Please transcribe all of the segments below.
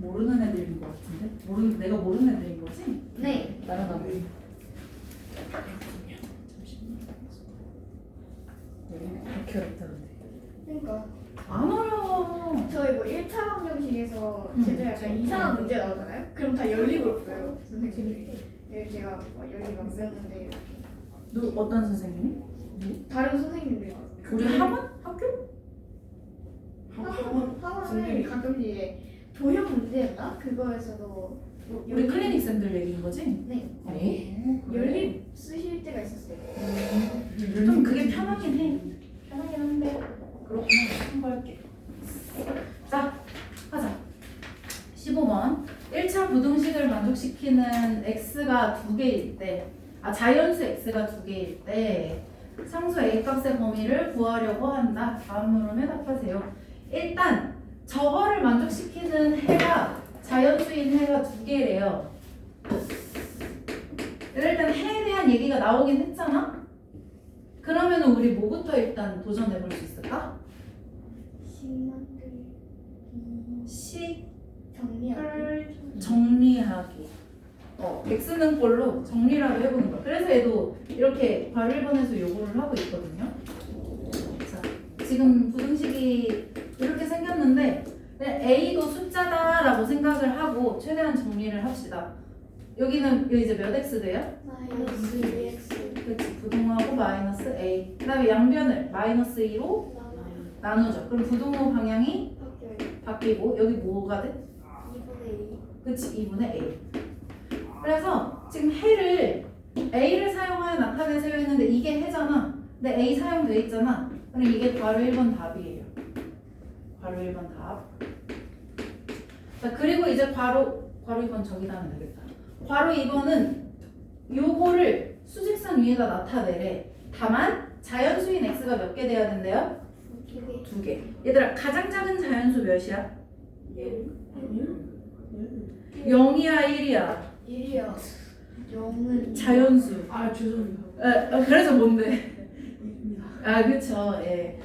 모르는 애들인 것 같은데? 모르 내가 모르는 애들인 거지? 네. 나랑 나. 그렇게 어렵다는데. 그러니까 안 어려워. 저희 뭐 1차 방정식에서 음. 제가 약간 이상한 문제 나오잖아요. 그럼 다 열리고 있어요. 선생님들이. 네, 제가 뭐 열리고 안 배웠는데 누 어떤 선생님이? 다른 선생님들이 우리 학원? 학교? 학원 학원 선생님이 가끔씩 이제 도형 문제였나 그거에서도 뭐 우리 열리- 클리닉 쌤들 얘기인 거지? 네 네. 열립 쓰실 때가 있었어요. 좀 그게 편하긴 해. 편하긴 한데 그렇구나. 참고할게. 자, 하자. 15번. 1차 부등식을 만족시키는 x가 두 개일 때, 아 자연수 x가 두 개일 때 상수 a 값의 범위를 구하려고 한다. 다음 물음에 답하세요. 일단 저거를 만족시키는 해가 자연수인 해가 두 개래요. 일단 해에 대한 얘기가 나오긴 했잖아. 그러면 우리 뭐부터 일단 도전해 볼 수 있을까? 신만들 식을 정리하기. 정리하기. 어, x는 꼴로 정리라도 해보는 거야. 그래서 얘도 이렇게 괄호 1번에서 요구를 하고 있거든요. 자, 지금 부등식이 이렇게 생겼는데 그냥 a도 숫자다라고 생각을 하고 최대한 정리를 합시다. 여기는 여기 이제 몇 x 돼요? 마이너스 2x 그렇지. 부등호하고 마이너스 a. 그다음에 양변을 마이너스 2로 나누죠. 그럼 부등호 방향이 바뀌고 여기 뭐가 돼? 2분의 2 그치 2분의 a 그래서 지금 해를 a를 사용하여 나타내세요 했는데 이게 해잖아 근데 a 사용돼 있잖아 그럼 이게 바로 1번 답이에요 바로 1번 답 자, 그리고 이제 바로 바로 2번 저기다 하면 되겠다 바로 2번은 요거를 수직선 위에다 나타내래 다만 자연수인 x가 몇 개 돼야 된대요? 두 개 두 개. 얘들아 가장 작은 자연수 몇이야? 0이야 1이야 1이야 0은 자연수 아 죄송합니다. 에, 어, 그래서 뭔데? 아 그쵸. 예.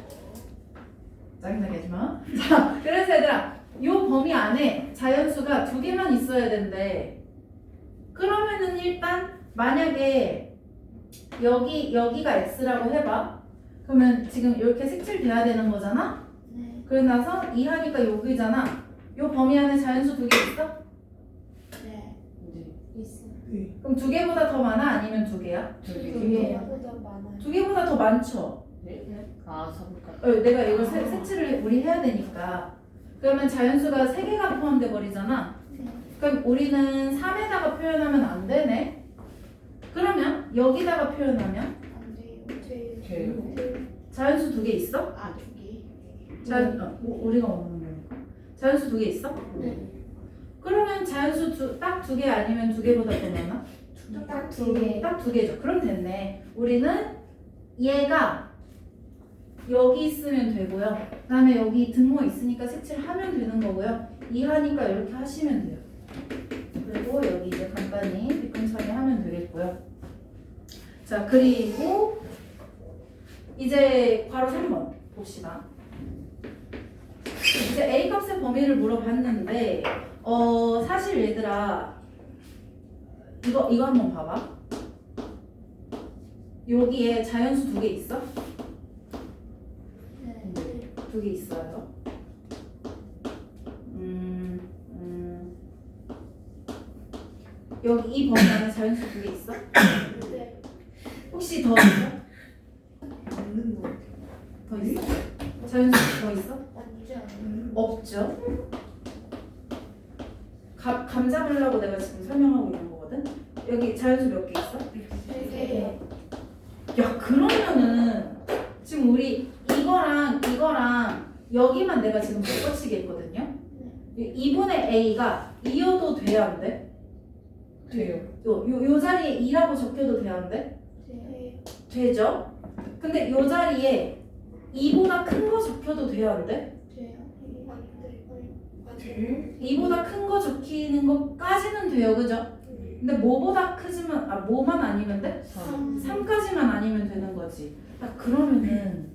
짜증나게 하지마. 자 그래서 얘들아 요 범위 안에 자연수가 두 개만 있어야 된대. 그러면은 일단 만약에 여기 여기가 x라고 해봐. 그러면 지금 이렇게 색칠돼야 되는 거잖아? 네. 그러고 나서 이 하니까 여기잖아. 요 범위 안에 자연수 두 개 있어? 네. 있어 네. 그럼 두 개보다 더 많아? 아니면 두 개야? 두 개보다 많아요. 두 개보다 더 많죠 아? 어, 내가 이걸 세, 색칠을 우리 해야 되니까 그러면 자연수가 세 개가 포함돼 버리잖아. 네. 그럼 우리는 3에다가 표현하면 안 되네. 그러면 여기다가 표현하면 안 돼요 돼요. 자연수 두 개 있어? 아 두 개 자연 어, 우- 우리가 원하는 거니까. 자연수 두 개 있어? 네. 그러면 자연수 딱 두 개 아니면 두 개보다 더 많아? 딱두 개 딱 두 개죠. 그럼 됐네. 우리는 얘가 여기 있으면 되고요. 그다음에 여기 등호 있으니까 색칠하면 되는 거고요. 이하니까 이렇게 하시면 돼요. 그리고 여기 이제 간단히 빗금 처리 하면 되겠고요. 자 그리고 이제 괄호 3번 봅시다. 이제 A 값의 범위를 물어봤는데 어 사실 얘들아 이거 이거 한번 봐봐. 여기에 자연수 두 개 있어? 네. 두개 있어요. 음, 음. 여기 이 범위 안에 자연수 두 개 있어? 네. 혹시 더 있어? 없는 거. 더 있어? 자연수 더 있어? 없지 않아요 없죠. 감, 감 잡으려고 내가 지금 설명하고 있는 거거든? 여기 자연수 몇 개 있어? 세개 야 그러면은 지금 우리 이거랑 이거랑 여기만 내가 지금 바꿔치기 했거든요. 2분의 a가 2여도 돼야 안 돼? 돼요. 요, 요, 요 자리에 2라고 적혀도 돼야 안 돼? 네. 되죠? 근데 요 자리에 2보다 큰 거 적혀도 돼야 안 돼? 돼요 돼? 2보다 큰 거 적히는 것까지는 돼요, 그죠? 근데 뭐보다 크지만, 아, 뭐만 아니면 돼? 3. 3까지만 아니면 되는 거지. 딱 그러면은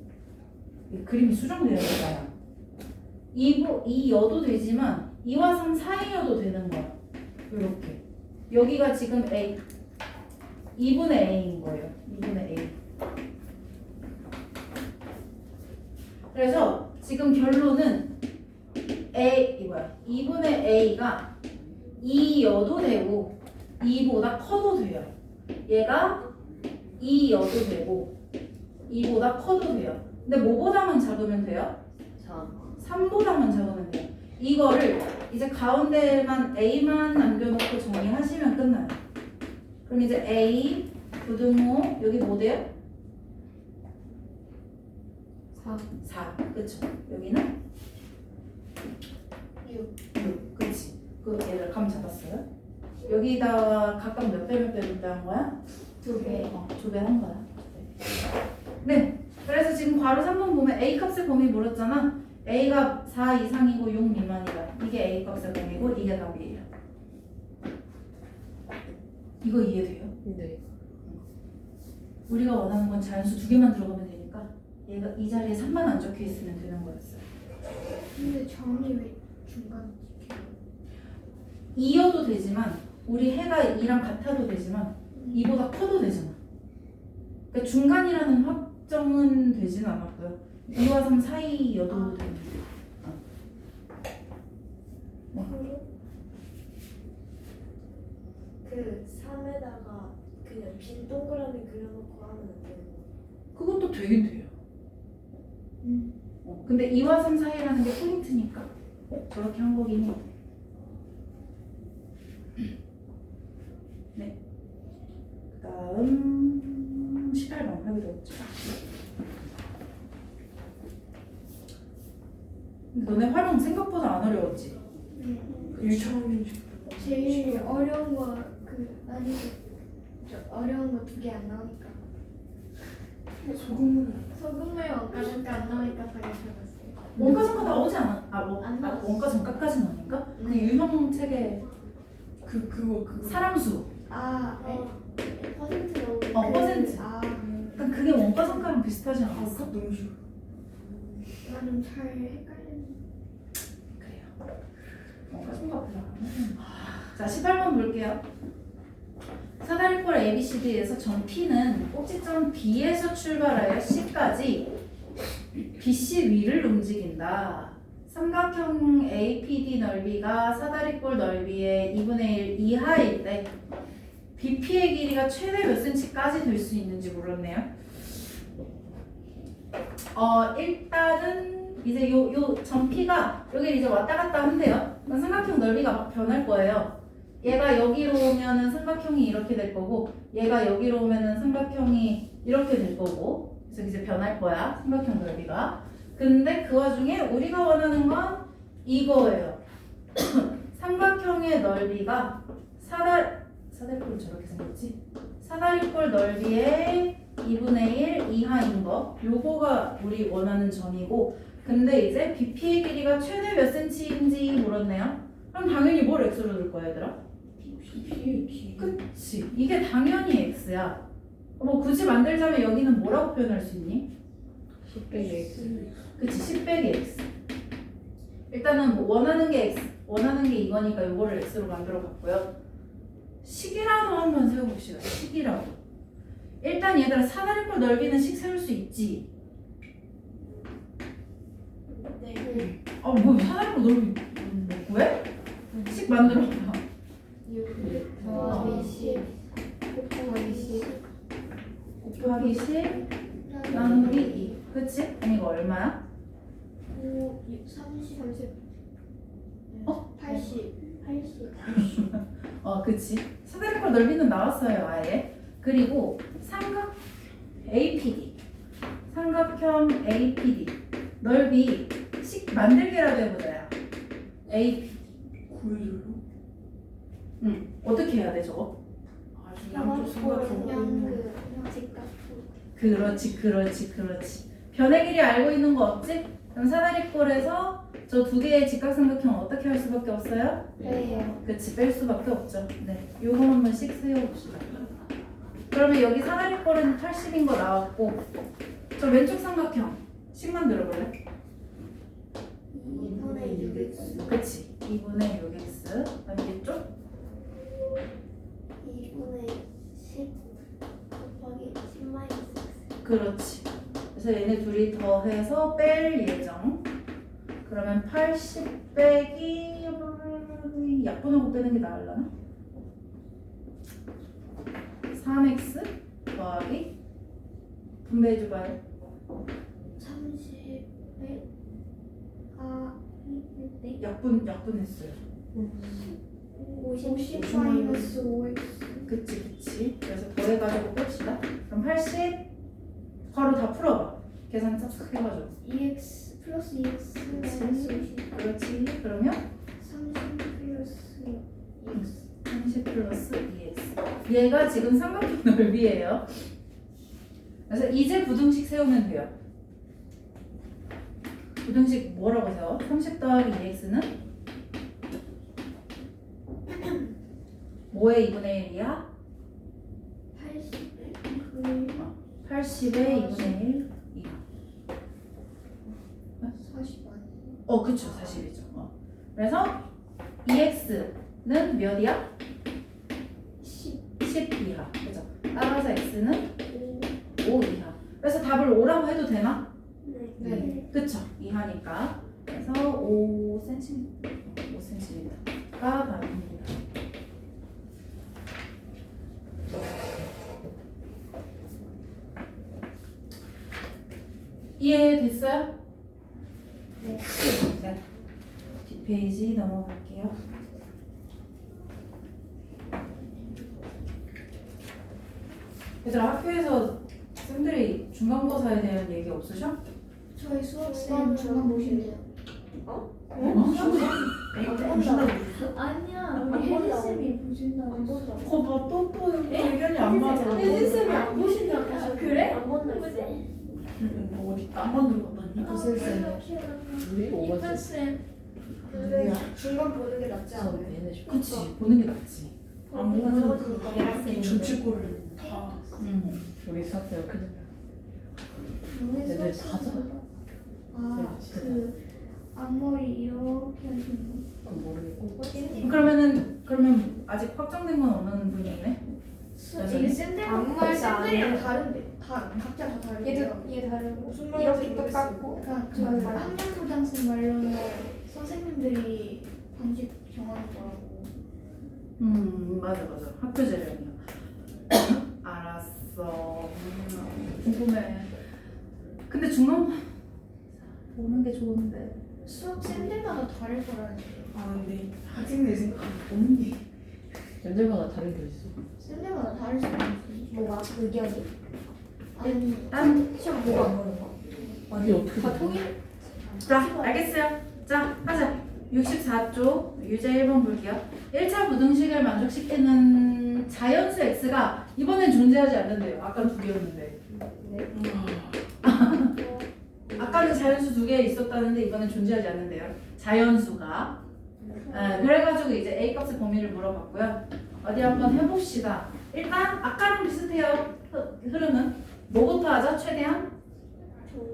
이 그림이 수정돼야 되잖아. 2보, 2여도 되지만 2와 3 사이여도 되는 거야. 이렇게. 여기가 지금 A. 2분의 A인 거예요. 2분의 A. 그래서 지금 결론은 A 이거야. 2분의 A가 2여도 되고 2보다 커도 돼요. 얘가 2여도 되고 2보다 커도 돼요. 근데 뭐보다만 작으면 돼요? 3. 3보다만 작으면 돼요. 이거를 이제 가운데만 A만 남겨놓고 정리하시면 끝나요. 그럼 이제 A 부등호 여기 뭐 돼요? 4 4 그쵸? 여기는 6. 6 그치? 그 얘를 감 잡았어요? 여기다가 각각 몇 배 몇배 몇배한 거야? 두 배. 어, 두배 한 거야. 네. 그래서 지금 괄호 3번 보면 A 값의 범위 물었잖아. A가 4 이상이고 6 미만이다. 이게 A 값의 범위고 이게 답이에요. 이거 이해돼요? 네. 우리가 원하는 건 자연수 두 개만 들어가면 되니까 얘가 이 자리에 3만 안 적혀 있으면 되는 거였어요. 근데 점이 왜 중간 찍혀요? 2여도 되지만 우리 해가 2랑 같아도 되지만 2보다 커도 되잖아. 그러니까 중간이라는 확정은 되진 않았고요. 2와 3 사이여도 아. 됩니다. 그 3에다가 그냥 빈 동그라미 그려놓고 하면 안 되는 거 그것도 되긴 돼요. 음. 어, 근데 2와 3 사이라는 게 포인트니까 저렇게 한 거긴 해. 네. 그 다음 18번 하기도 했죠. 근데 너네 활용 생각보다 안 어려웠지? 음. 1차원인 제일 어려운 거 그 아니 저 어려운 거 두 개 안 나오니까 소금을 소금물 원가니까 안 나오니까 다시 적었어요. 원가 정가 나오지 않아? 아, 뭐, 안아 나왔어. 원가 정가까지는 아닌가? 그 네. 유형 책의 그 그거 그거 사람 수. 아, 네. 어, 퍼센트 넣은 어, 퍼센트. 아, 약간 그게 원가 정가랑 비슷하지 아 않았어? 그 너무 싫어 나는 잘 헷갈리는. 그래요. 하는. 자, 18번 볼게요. 사다리꼴 ABCD에서 점 P는 꼭지점 B에서 출발하여 C까지 BC 위를 움직인다. 삼각형 APD 넓이가 사다리꼴 넓이의 2분의 1 이하일 때 BP의 길이가 최대 몇 cm까지 될 수 있는지 물었네요. 어, 일단은 이제 요, 요 점피가 여기 이제 왔다 갔다 한대요. 삼각형 넓이가 막 변할 거예요. 얘가 여기로 오면은 삼각형이 이렇게 될 거고, 얘가 여기로 오면은 삼각형이 이렇게 될 거고, 그래서 이제 변할 거야. 삼각형 넓이가. 근데 그 와중에 우리가 원하는 건 이거예요. 삼각형의 넓이가 사다 사다리꼴 저렇게 생겼지? 사다리꼴 넓이의 2분의 1 이하인 거 요거가 우리 원하는 점이고 근데 이제 BP의 길이가 최대 몇 cm인지 물었네요. 그럼 당연히 뭘 x로 넣을 거야 얘들아? 피해 피 그치. 이게 당연히 x야. 뭐 굳이 만들자면 여기는 뭐라고 표현할 수 있니? 10 빼기 x. 그치 10 빼기 x. 일단은 뭐 원하는 게 x 원하는 게 이거니까 요거를 x로 만들어 봤고요. 식이라도 한번 세워봅시다. 식이라도 일단 얘들아 사다리꼴 넓이는 식 세울 수 있지 네. 아뭐 넓이 뭐 왜? 식 만들어 봐 6 더하기 10 곱하기 10 곱하기 10 나누기 2 그치? 그럼 이거 얼마야? 9 30 30 어? 80 80 어 그치 사다리꼴 넓이는 나왔어요 아예 그리고 삼각 APD 삼각형 APD 넓이 식 만들기라도 해보자 야 AP 구해줘요 응 어떻게 해야 돼 저거? 아주 양쪽 그 직각 그렇지 그렇지 그렇지 변의 길이 알고 있는 거 없지? 그럼 사다리꼴에서 저 두 개의 직각삼각형 어떻게 할 수밖에 없어요? 네. 그치 뺄 수밖에 없죠 네 요거 한 번씩 세워봅시다 그러면 여기 사다리꼴은 80인 거 나왔고 저 왼쪽 삼각형 식 만 들어 볼래? 2분의 6x 그치. 2분의 6x 그다음 이쪽. 2분의 10 곱하기 10 마이너스 x 그렇지. 그래서 얘네 둘이 더해서 뺄 예정. 그러면 80 빼기 약분하고 빼는 게 나으려나? 3x 더하기 분배해줘봐요 30에 아 네? 약분 약분 했어요. 50 마이너스 5x 그치 그치. 그래서 더해가지고 뺍시다. 그럼 80 바로 다 풀어봐. 계산 짝짝 해가지고. 2x 플러스 2x 그치. 마이너스 50 그렇지. 그러면? 30 플러스 2x 30 플러스 2x 얘가 지금 삼각형 넓이에요. 그래서 이제 부등식 세우면 돼요 부등식 뭐라고 세워? 30 더하기 2x는 뭐의 2분의 1이야? 80에 80의 2분의 1 이하 40 아니에요? 어 그쵸 40이죠 어. 그래서 2x는 몇이야? 10 10 이하 그죠? 따라서 x는 5 이하 그래서 답을 5라고 해도 되나? 네. 그쵸 이하니까 그래서 5cm 5cm가 답입니다 이해됐어요? 네. 네. 뒷페이지 넘어갈게요 얘들아 학교에서 쌤들이 중간고사에 대한 얘기 없으셔? 저희 수학쌤 중간 보신대요. 어? 아니야 우리 혜진쌤이 보신다고 안. 거봐 또또 의견이 안 맞아. 혜진쌤이 안 보신다고 아, 그래? 안 본다 했어. 뭐 어디 땀 만들고 갔다니? 무슨 쌤? 우리 오만 이쁜쌤. 근데 중간 보는 게 낫지 않아요? 그치. 보는 게 낫지. 안 보면 얘가 전체꼴을 다 음. 우리 수학생 큰일 나. 수학쌤 네, 아 그 앞머리 이렇게 하시는 모르겠고. 그러면은 그러면 아직 확정된 건 없는 분이네? 거 여전히? 이게 앞머리 쌤들이랑 아니에요? 다른데 다 각자 다 다르대요 얘 다르고 무슨 이렇게 똑같고. 그러니까 저 학년부장쌤 말로는 선생님들이 방식 정하는 거라고. 음 맞아 맞아. 학교 재량이야. 알았어. 음, 궁금해. 근데 중간 보는 게 좋은데 수학 쌤들마다 다를 거라는데 아 근데 학생들 생각 없는 게 연들마다 다른 게 있어. 쌤들마다 다를 수 있지 뭐가 의견이 아니 딴 시험 뭐가 안 보는 거? 아니 어떻게 다 통일 자, 알겠어요. 자, 하자. 64조 유제 1번 볼게요. 1차 부등식을 만족시키는 자연수 x가 이번엔 존재하지 않는데요. 아까 두 개였는데. 아까는 자연수 두 개 있었다는데 이번엔 존재하지 않는데요. 자연수가. 네, 그래가지고 이제 a 값의 범위를 물어봤고요. 어디 한번 해봅시다. 일단 아까랑 비슷해요. 흐- 흐름은 뭐부터 하죠? 최대한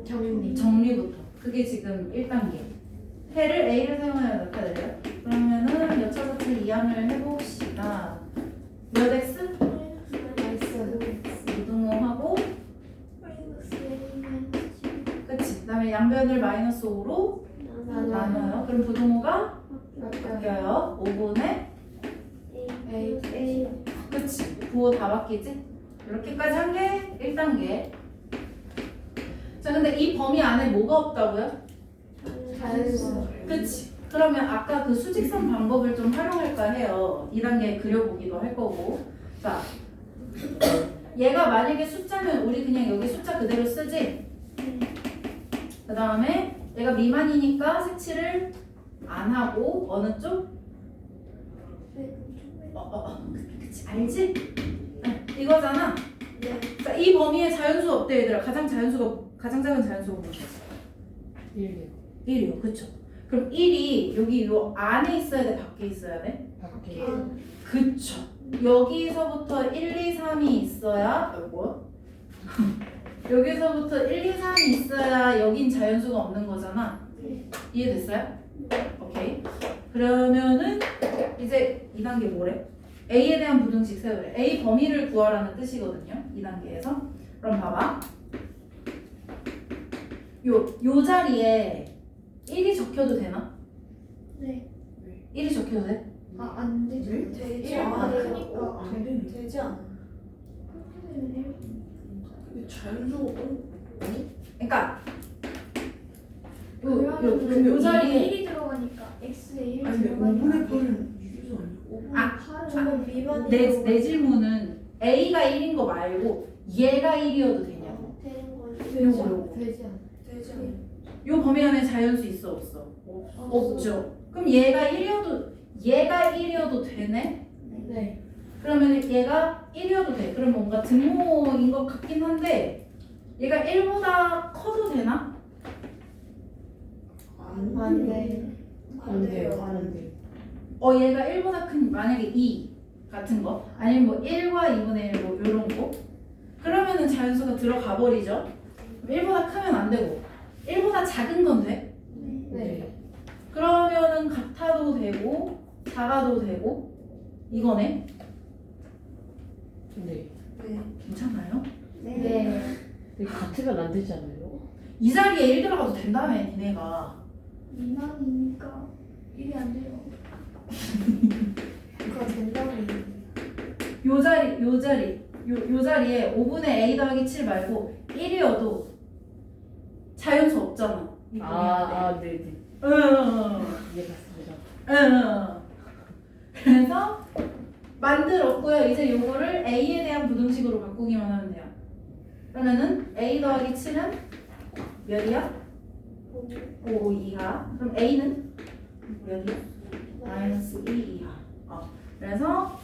정리 정리부터. 그게 지금 1단계. 해를 A를 사용하여 나타내요. 그러면은 여차저차 이항을 해봅시다. 양변을 마이너스 5로 나눠요. 그럼 부등호가 바뀌어요. 5분의 그치. 부호 다 바뀌지? 이렇게까지 한 게 1단계. 자, 근데 이 범위 안에 뭐가 없다고요? 자연수 그치. 그러면 아까 그 수직선 방법을 좀 활용할까 해요. 2단계 그려보기도 할 거고. 자, 얘가 만약에 숫자면 우리 그냥 여기 숫자 그대로 쓰지? 그 다음에 얘가 미만이니까 색칠을 안 하고 어느 쪽? 어, 어, 어. 그치, 알지? 응, 이거잖아. 네. 자, 이 범위에 자연수 없대 얘들아. 가장 자연수가 가장 작은 자연수가 뭐죠? 1이요. 1이요. 그쵸? 그럼 1이 여기 요 안에 있어야 돼? 밖에 있어야 돼? 밖에. 그쵸. 여기서부터 1, 2, 3이 있어야 요거 여기서부터 1, 2, 3이 있어야 여긴 자연수가 없는 거잖아. 이해됐어요? 오케이. 그러면은 이제 2단계 뭐래? A에 대한 부등식 세우래. A 범위를 구하라는 뜻이거든요. 2단계에서. 그럼 봐봐. 요, 요 자리에 1이 적혀도 되나? 네. 1이 적혀도 돼? 아, 안 되죠. 네? 되지. 크니까. 안 되네. 되지 않아. 자연수가 어? 그러니까 요, 요, 그러면 요, 요 자리에 1이 들어가니까 x에 1이 아니 근데 들어가니까 5분의 8은 유기수 아니야? 5분의 아, 8은 저는 미만이 내, 내 질문은 A가 1인 거 말고 얘가 1이어도 되냐고. 되는 건 요거, 되지 않아. 요거. 되지 않아. 되지 않아. 요 범위 안에 자연수 있어 없어? 없죠. 그럼 얘가 1이어도 얘가 1이어도 되네? 네. 그러면 얘가 1이어도 돼. 그럼 뭔가 등호인 것 같긴 한데 얘가 1보다 커도 되나? 안 돼. 안 돼요. 안 돼. 어 얘가 1보다 큰 만약에 2 같은 거 아니면 뭐 1과 2분의 1 뭐 이런 거 그러면은 자연수가 들어가 버리죠. 그럼 1보다 크면 안 되고 1보다 작은 건 돼? 네. 그러면은 같아도 되고 작아도 되고 이거네. 네. 네. 괜찮아요? 네. 근데 같으면 안 되지 않아요? 이 자리에 1 들어가도 된다며 니네가. 미만이니까 1이 안 돼요. 그거 된다고. 요 자리 요 자리 요, 요 자리에 5분의 a 더하기 7 말고 1이어도 자연수 없잖아. 이 아, 아, 아, 네, 네. 응. 이해갔습니다. 응. 그래서 만들었고요. 이제 요거를 a에 대한 부등식으로 바꾸기만 하면 돼요. 그러면은 a 더하기 7은 몇이야? 5 이하. 그럼 a는 몇이야? 마이너스 2 이하. 어. 그래서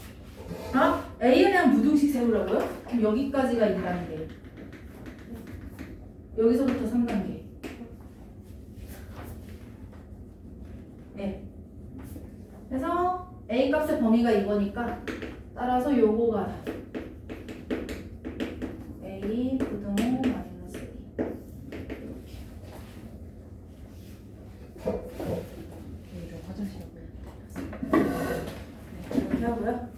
아 a에 대한 부등식 세우라고요? 그럼 여기까지가 2단계. 여기서부터 3단계. 네. 그래서 a 값의 범위가 이거니까 따라서 요거가 다. a 부등호 마이너스 2. 네, 저 화장실 이렇게 하고요.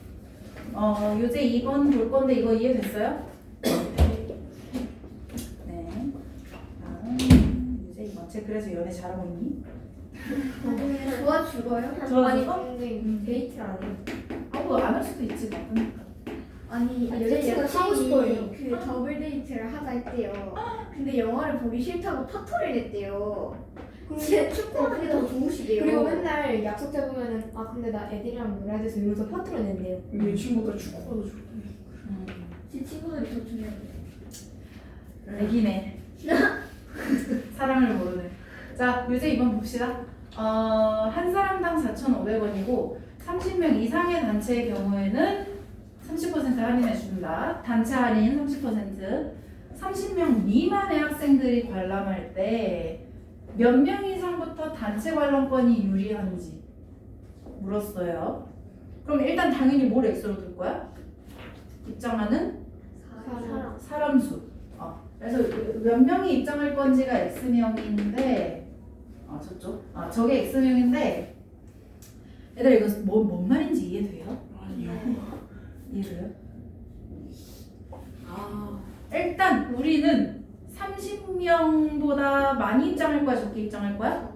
어, 요제 2번 볼 건데 이거 이해됐어요? 네. 다음 요제 2번. 쟤 그래서 연애 잘하고 있니? 나중에 도와주고요. 도와주고? 근데 데이트 안 해. 아, 뭐안할 수도 있지 뭐. 아니 아니, 여자친구가 여자친구가 하고 싶어요. 그 더블 데이트를 하자 했대요. 근데 영화를 보기 싫다고 파토를 냈대요. 제 축구가 그게 더 좋으시대요. 그리고 맨날 약속 잡으면은 아 근데 나 애들이랑 놀아야 돼서 이러면서 파트를 낸대요. 내 친구가 축구가 더 좋대. 음. 제 친구들이 더 중요해요. 애기네. 사람을 모르네. 자, 요새 2번 봅시다. 어, 한 사람당 4,500원이고 30명 이상의 단체의 경우에는 30% 할인해 준다. 단체 할인 30%. 30명 미만의 학생들이 관람할 때 몇 명 이상부터 단체 관람권이 유리한지 물었어요. 그럼 일단 당연히 뭘 X로 둘 거야? 입장하는 사람. 사람 수. 어, 그래서 몇 명이 입장할 건지가 x명인데, 아 저쪽, 아 저게 x명인데, 얘들아 이거 뭐, 뭔 말인지 이해돼요? 아니요. 이해돼요? 아. 일단 우리는 30명보다 많이 입장할 거야, 적게 입장할 거야?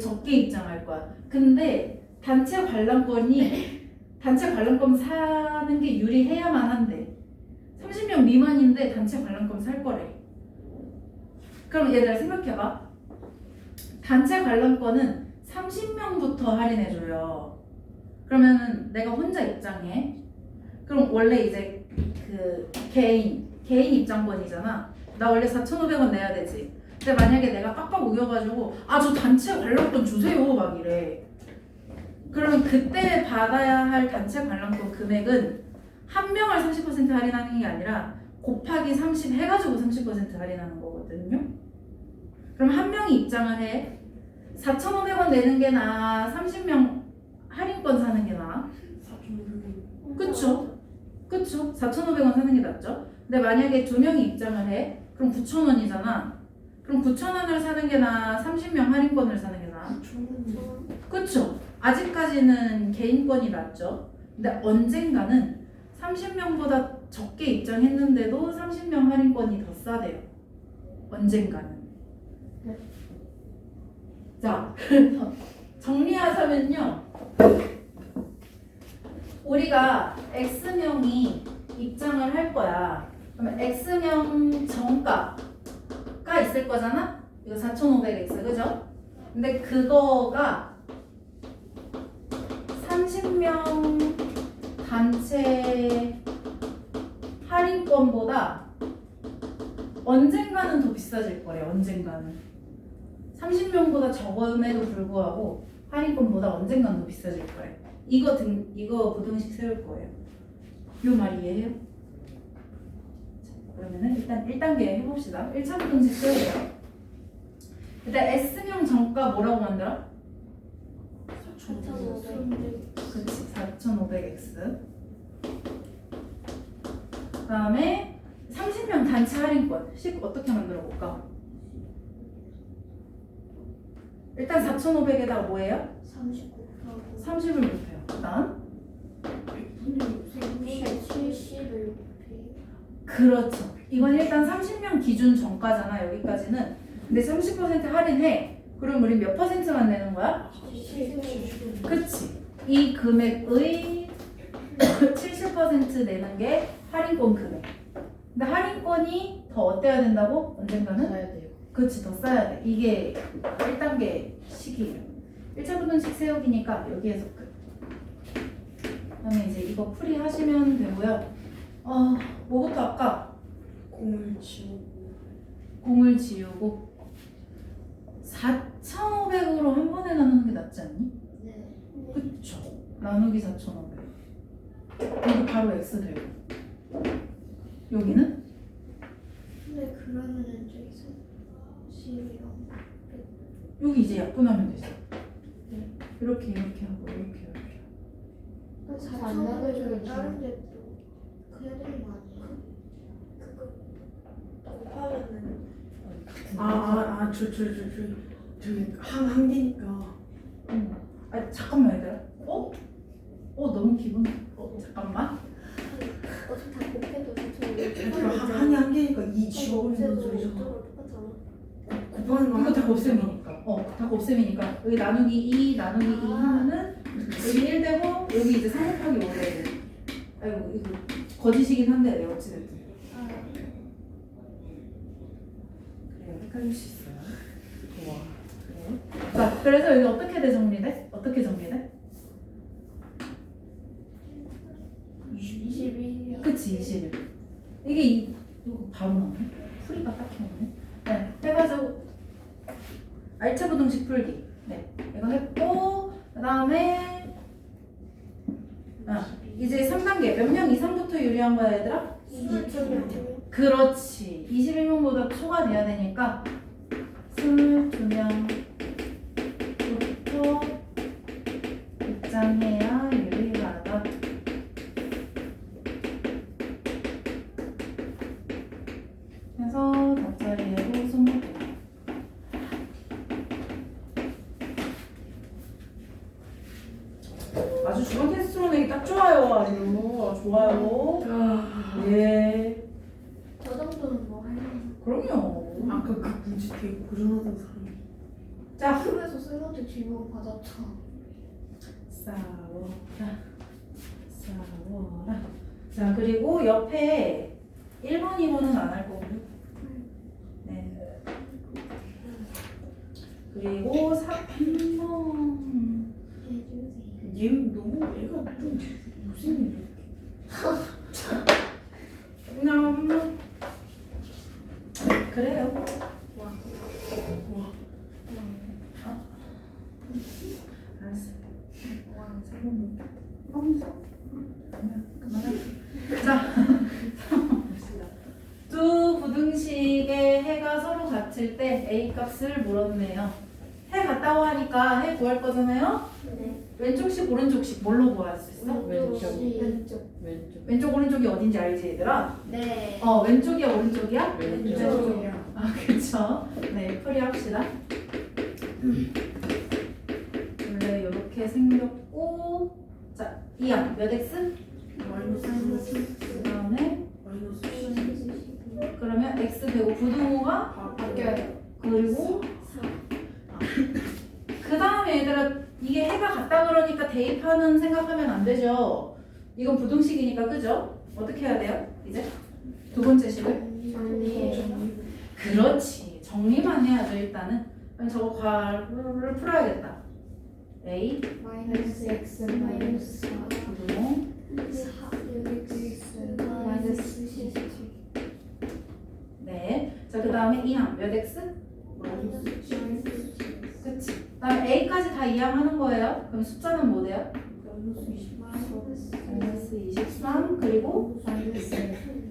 적게 입장할 거야. 근데 단체 관람권이 단체 관람권 사는 게 유리해야만 한데 30명 미만인데 단체 관람권 살 거래. 그럼 얘들아 생각해봐. 단체 관람권은 30명부터 할인해줘요. 그러면은 내가 혼자 입장해. 그럼 원래 이제 그 개인 개인 입장권이잖아. 나 원래 4,500원 내야 되지. 근데 만약에 내가 빡빡 우겨가지고 아 저 단체 관람권 주세요 막 이래. 그러면 그때 받아야 할 단체 관람권 금액은 한 명을 30% 할인하는 게 아니라 곱하기 30 해가지고 30% 할인하는 거거든요. 그럼 한 명이 입장을 해. 4,500원 내는 게 나아? 30명 할인권 사는 게 나아? 4,500원. 그쵸? 그쵸? 4,500원 사는 게 낫죠? 근데 만약에 두 명이 입장을 해? 그럼 9,000원이잖아. 그럼 9,000원을 사는 게 나아? 30명 할인권을 사는 게 나아? 그쵸? 아직까지는 개인권이 낫죠. 근데 언젠가는 30명보다 적게 입장했는데도 30명 할인권이 더 싸대요. 언젠가는. 자, 정리하자면요. 우리가 X명이 입장을 할 거야. 그러면 X명 정가가 있을 거잖아? 이거 4,500X, 그죠? 근데 그거가 30명 단체 할인권보다 언젠가는 더 비싸질 거예요. 언젠가는 30명보다 적음에도 불구하고 할인권보다 언젠가는 더 비싸질 거예요. 이거 등 이거 부등식 세울 거예요. 요 말 이해해요? 자, 그러면은 일단 1단계 해봅시다. 1차 부등식 세우래요. 일단 S명 정가 뭐라고 만들어? 4,500. 그치 4,500x 그 다음에 30명 단체 할인권 식 어떻게 만들어 볼까? 일단 4,500에다가 뭐예요? 30 곱하고 30을 곱해요 그 다음 70을 곱해요. 그렇죠 이건 일단 30명 기준 정가잖아 여기까지는 근데 30% 할인해 그럼 우리 몇 퍼센트만 내는 거야? 70. 그치 이 금액의 70% 내는 게 할인권 금액 근데 할인권이 더 어때야 된다고? 언젠가는? 돼요. 그치 더 써야 돼. 이게 1단계 식이에요. 1차 부등식 세우기니까 여기에서 끝. 그다음에 이제 이거 풀이 하시면 되고요. 어 뭐부터 할까? 공을 지우고. 공을 지우고. 4,500으로 한 번에 나누는 게 낫지 않니? 네. 그쵸. 나누기 4,500 여기 바로 x 되고. 여기는? 근데 그러면은 저기서 10이랑 여기 이제 약분하면 되죠 이렇게 이렇게 하고 이렇게 이렇게 그 잘안. 4,500을 다른 데또 그래야 되는 거 아니에요? 그거 곱하면은 아아아저저저저 저기 한한 개니까 응. 아 잠깐만 얘들아. 어? 어 너무 기분. 어 잠깐만. 어차피 다 곱해도 4,500. 그러니까 한이 한 개니까 이 지워버리는 소리잖아 똑같잖아. 곱하는 거 이거 다 곱셈이니까. 어, 다 곱셈이니까. 여기 나누기 2, 나누기 2 아. 하면은 여기 1 되고 여기 이제 3 곱하기 5 돼야 돼. 아이고 이거 거짓이긴 한데 네, 어찌됐든. 아, 그래요. 헷갈릴 수 있어요. 와. 그래요. 자, 그래서 여기 어떻게 돼 정리돼? 어떻게 정리돼? 21이요. 그치 21. 이게 이 이거 바로 나오네. 풀이가 딱히 나오네. 네, 해가지고 알차 부등식 풀기. 네, 이거 했고 그다음에 아 이제 3단계 몇 명 이상부터 유리한 거야 얘들아? 22명. 그렇지. 21명보다 초과돼야 되니까 22명부터 입장해야 유리하다. 그래서 돗자리에도 손목해. 아주 중간 테스트로 내기 딱 좋아요. 아주 좋아요. 아, 예. 저 정도는 뭐 하려면. 그럼요. 아까 그 굳이 되게 고전하던 사람이 자, 학교에서 쌤한테 질문 받았죠. 싸워라 싸워라. 자 그리고 옆에 1번 2번은 안 할 거고요. 네. 그리고 3번. 얘는 너무 애가 좀 무슨 그냥 그래요 와 알았어 자. 두 부등식의 해가 서로 같을 때 a 값을 물었네요. 해 같다고 하니까 해 구할 거잖아요. 네. 왼쪽씩 오른쪽씩 뭘로 구할 수 있어? 왼쪽. 왼쪽. 왼쪽. 왼쪽 오른쪽이 어딘지 알지 얘들아? 네. 어 왼쪽이야 오른쪽이야? 왼쪽. 왼쪽이요. 아 그쵸 네 풀이 합시다 원래 이렇게 생겼 고자 2항 몇 x? 그 다음에 그러면 x 되고 부등호가 아, 바뀌어요. 그리고 그 다음에 얘들아 이게 해가 같다 그러니까 대입하는 생각하면 안 되죠 이건 부등식이니까 그죠? 어떻게 해야 돼요? 이제 두 번째 식을 아니에요. 그렇지 정리만 해야죠 일단은 저거 괄호를 풀어야겠다 a 마이너스 x 마이너스 부등호 마이너스 10. 네. 자, 그 다음에 2항 몇 x? 그치. 그 다음에 a까지 다 2항 하는 거예요. 그럼 숫자는 뭐 돼요? 마이너스 23 그리고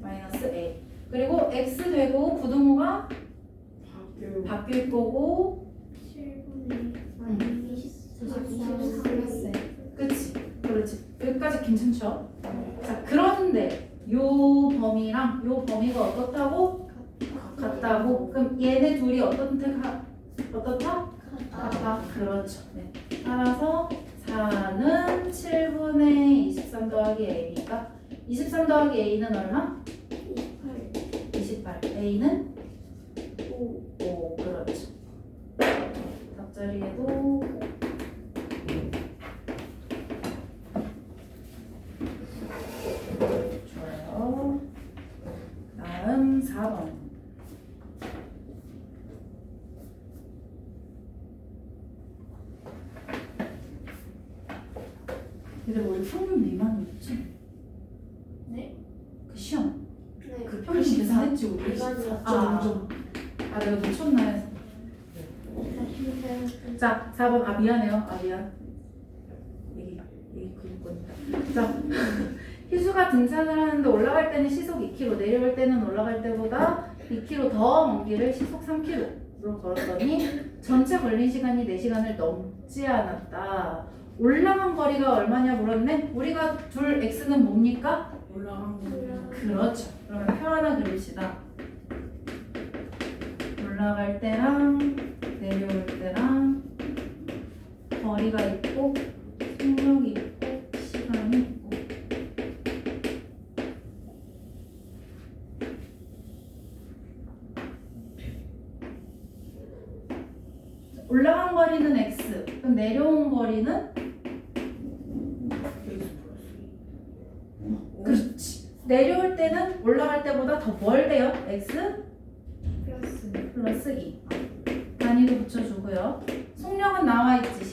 마이너스 a 그리고 x 되고 부등호가 바뀔 거고 그치 그렇지 여기까지 괜찮죠? 자 그런데 요 범위랑 요 범위가 어떻다고? 같다고? 그럼 얘네 둘이 어떻다? 어떻다? 같다 그렇죠 네. 따라서 4는 7분의 23 더하기 a니까 23 더하기 a는 얼마? 28 a는 5 그렇죠 답자리에도 5 좋아요. 다음 4번. 근데 우리 평균 미만이었지? 네? 그 시험. 네. 그 평균 계산했지 우리. 미만이요. 아, 아 내가 놓쳤나 해서. 자, 4번. 아 미안해요. 아 미안. 여기 여기 그거니까. 자, 희수가 등산을 하는데 올라갈 때는 시속 2km, 내려올 때는 올라갈 때보다 2km 더 먼 길을 시속 3km로 걸었더니 전체 걸린 시간이 4시간을 넘지 않았다. 올라간 거리가 얼마냐 물었네? 우리가 둘 x는 뭡니까? 올라간 거 그렇죠. 그러면 표 하나 그립시다. 올라갈 때랑 내려올 때랑 거리가 있고 속력이 있고 시간이 있고 올라간 거리는 x 그럼 내려온 거리는 그렇지. 내려올 때는 올라갈 때보다 더 멀대요 x? 플러스. 플러스 2 단위도 붙여주고요. 속력은 나와 있지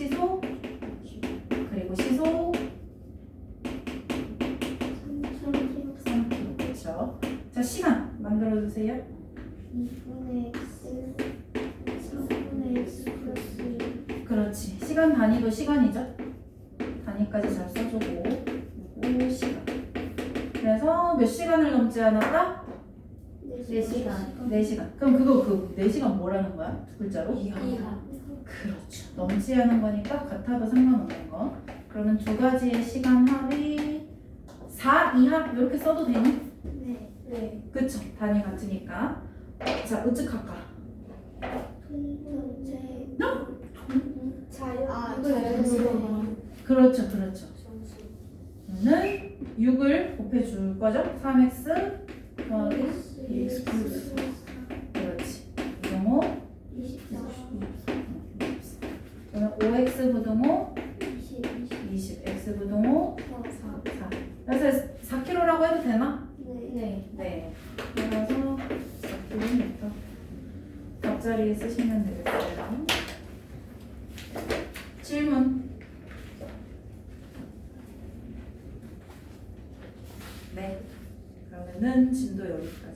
시간 4시간 그럼 그거 그 4시간 뭐라는 거야? 두 글자로? 이하 그렇죠. 넘지 않은 거니까 같아도 상관없는 거. 그러면 두 가지의 시간 합이 4 이하 이렇게 써도 되니? 네 네. 그쵸. 단위 같으니까. 자, 으쓱할까? 통제 자연 아, 이거 자연스러워. 그렇죠, 그렇죠. 그러면 6을 곱해줄 거죠? 3x 더하기 EX 플러스 그렇지. 부등호 24 그러면 5x 부등호 20 20 20 x 부등호 4 4 그래서 4kg라고 해도 되나? 네 네. 그래서 4km 답자리에 쓰시면 되겠어요. 질문. 네. 그러면은 진도 여기까지.